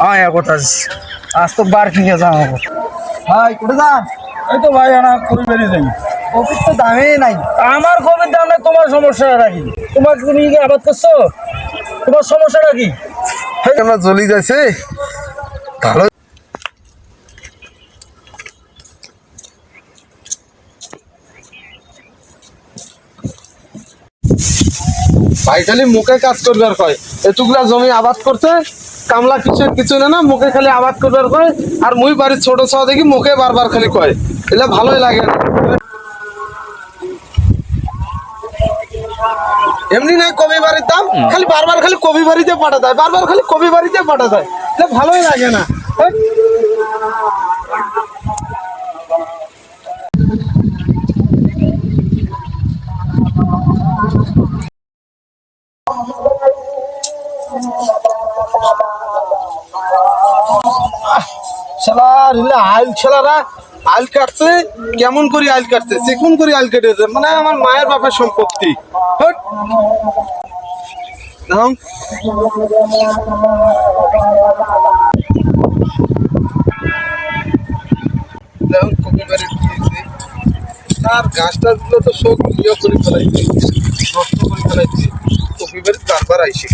আয় কোথায় আজ তো বার কিনে যাও। ভাই কোথায় যান? এই তো ভাই আনা কবি বেরিয়ে যাই। কপির তো দামই নাই। আমার কবির দাম নাই তোমার সমস্যাটা কি? তোমার তুমি কি আবাদ করছ? তোমার সমস্যাটা কি? আমার জ্বলি যাচ্ছে ভালো। ভাই খালি মুখে কাজ করবার কয়। এটুকলা জমি আবাদ করছে। কামলা কিছু কিছু না না মুখে খালি আবাদ করবার কয় আর মুই বাড়ির ছোট ছ দেখি মুখে বারবার খালি কয়। এলে ভালোই লাগে। না এমনি নাই কবি বাড়ির দাম খালি বারবার খালি কবি বাড়িতে পাঠা দেয় বারবার খালি কবি বাড়িতে পাঠা দেয় এটা ভালোই লাগে না। শালার আইল ছেলারা আইল কাটছে, কেমন করে আইল কাটছে সেকুন করে আইল কেটেছে মানে আমার মায়ের বাপের সম্পত্তি হট। নাও। দেখুন কপি বাড়ি দিয়েছে। আর গাছ টাছগুলো তো সব ইয়ে করে ফেলাইছে, নষ্ট করে ফেলাইছে কপি বাড়ি বারবার আইসে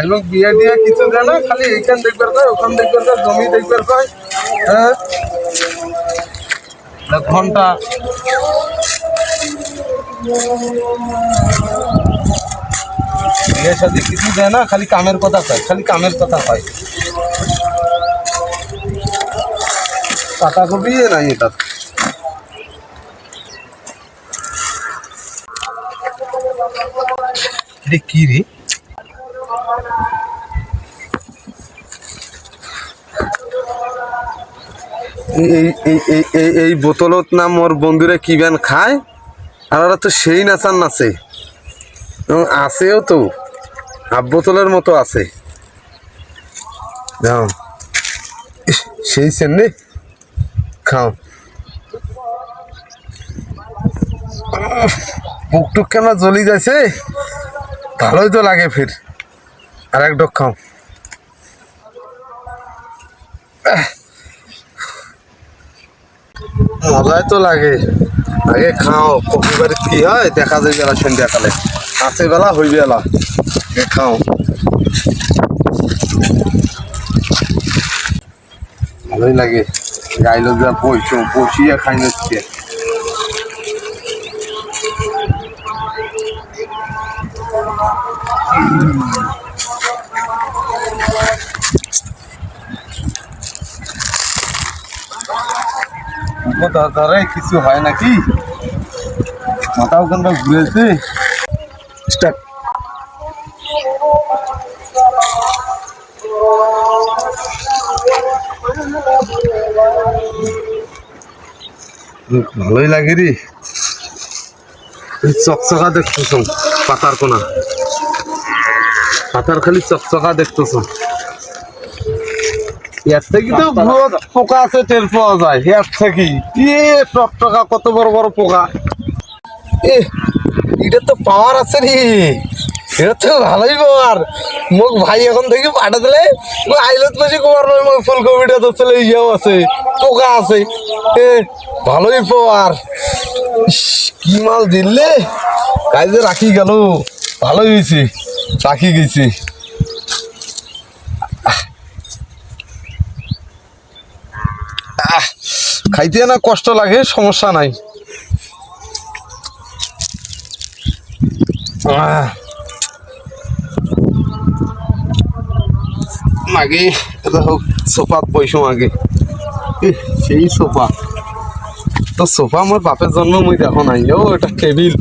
খালি। লোক বিয়ে দিয়ে কিছু দেয় না, খালি এইখান দেখবার কয় ওখান দেখবার জমি দেখবার কয় হ্যাঁ? ঘণ্টা। বিয়ের সাথে কিছু দেয় না, খালি কামের কথা কয়, খালি কামের কথা কয়। পাতা কপি নাই এটা কি রে? এই এই বোতলত না মোর বন্ধুরা কি ব্যান খায়? আর ওরা তো সেই নাচান নাচে। এবং আছেও তো। হাফ বোতলের মতো আছে। সেই সেন রে। খাও। উফ, বুক টুক কেন জ্বলি যাচ্ছে ভালোই তো লাগে ফির। আর এক ডক খাও। মজাই তো লাগে। আগে খাও কপি বাড়ি কি হয়, দেখা যায় বেলা সন্ধ্যাকালে। আছে বেলা হই বেলা খাও। ভালোই লাগে, গাইলো যা বইছো, বসিয়া খাই নিচ্ছে ধরে কিছু হয় নাকি? মাথাও কেন ঘুরেছে স্টার্ট। ভালোই লাগে রে। চকচকা দেখতেছ পাতার কোনা। পাতার খালি চকচকা দেখতেছ। এর থেকে তো বহুত পোকা আছে টের পাওয়া যায় এর থেকে। এ টকটকা কত বড় বড় পোকা। এ এটা তো পাওয়ার আছে রে। এটা তো ভালোই পাওয়ার। মোক ভাই এখন থেকে পাঠা দিলে আইলত বেশি কোয়ার নয় মোক ফুলকপিটা তো চলে ইয়েও আছে পোকা আছে। এ ভালোই পাওয়ার। কি মাল দিলে? কাজে রাখি গেল। ভালোই হয়েছে রাখি গেছি। খাইতে না কষ্ট লাগে, সমস্যা নাই। আগে সোফাত বইসো আগে সেই সোফা তো সোফা আমার বাপের জন্ম মুই দেখো নাই ও এটা কেবিল।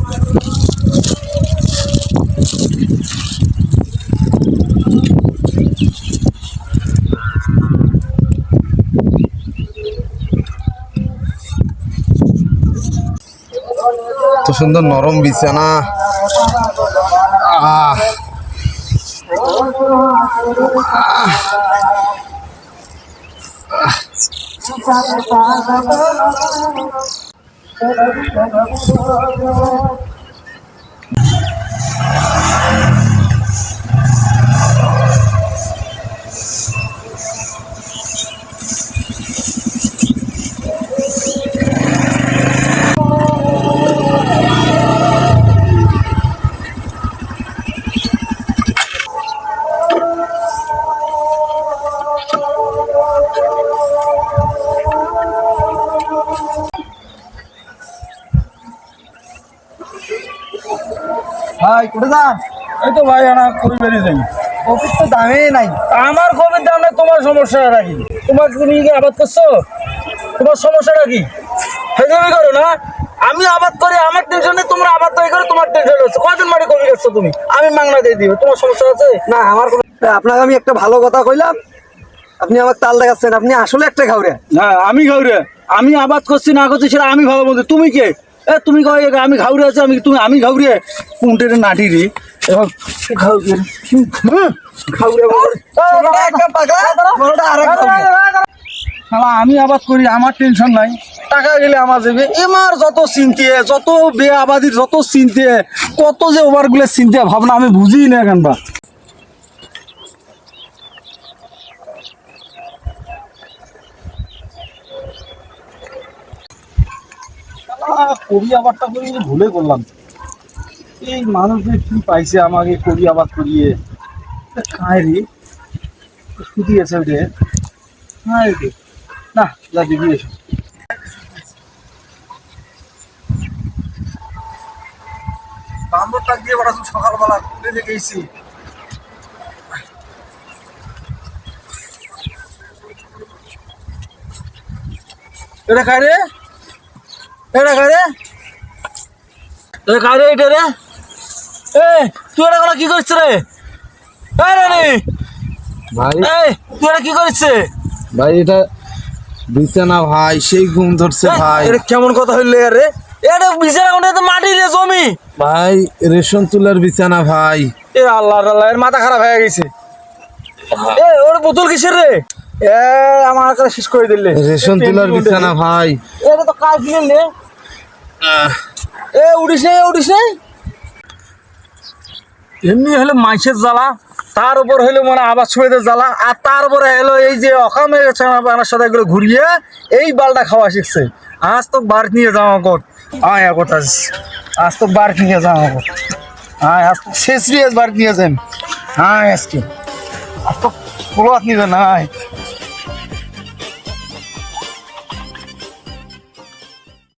সুন্দর নরম বিছানা আহ আহ ভাই কোথায় যান? এই তো ভাই আনা কবি বেরিয়ে যাই কপির তো দামই নাই। আমার কবির দাম নাই তোমার সমস্যাটা কি? তোমার তুমি কি আবাদ করছ? তোমার সমস্যাটা কি? হেজমি করো না। আমি আবাদ করি আমার টেনশনে তোমরা আবাদ তৈরি করে তোমার টেনশন হচ্ছে কয়জন মাটি কবি করছ তুমি? আমি মাংনা দিয়ে দিবে তোমার সমস্যা আছে? না আমার কোনো আপনাকে আমি একটা ভালো কথা কইলাম। আপনি আমার তাল দেখাচ্ছেন আপনি আসলে একটা খাওয়া হ্যাঁ আমি ঘাউরে। আমি আবাদ করছি না করছি সেটা আমি ভালো বলছি। তুমি কে? এ তুমি কয় আমি ঘাউরে আছি আমি তুমি আমি ঘাউরে? কোনটে নাটি রে। ঘাউরে আমি আবাদ করি আমার টেনশন নাই। টাকা গেলে আমার যাবে এমার যত চিন্তে যত বে আবাদির যত চিন্তে কত যে ওভারগুলো চিন্তে ভাবনা আমি বুঝি না কেন কবি আবাদটা করি ভুলে করলাম এই মানুষদের কি পাইছে আমাকে কবি আবাদ করিয়ে? খায় রে রে। না, যা দিদি এসো। সকালবেলা এটা রে। এটা খায় রে? এটা রে এটা রে? এ তুই এটা করা কি করছিস রে? এই রানি! ভাই। এই তুই এটা কি করছিস? ভাই এটা বিছানা ভাই সেই ঘুম ধরছে ভাই। এটা কেমন কথা হইল রে? এটা বিছানা কোনটা? তো মাটি রে জমি। ভাই রেশন তুলার বিছানা ভাই। এ আল্লাহ আল্লাহ এর মাথা খারাপ হয়ে গেছে। এ ওর বোতল কিসের রে? এ আমার শেষ করে দিলে। রেশন তুলার বিছানা ভাই। এটা তো কাজ দিলেন এ এমনি হলো মাইসের জ্বালা তার উপর হইল মানে আবার সুয়েদের জ্বালা আর তার উপরে হলো এই যে অকামে আমার সাথে এগুলো ঘুরিয়ে এই বালটা খাওয়া শিখছে। আজ তো বার নিয়ে যাওয়া কর। আয় কথা আজ তো বার নিয়ে যাওয়া কর। আয় আজ তো শেষ বার নিয়ে যান হ্যাঁ আজকে। আজ তো প্রভাত নিয়ে যান আয়।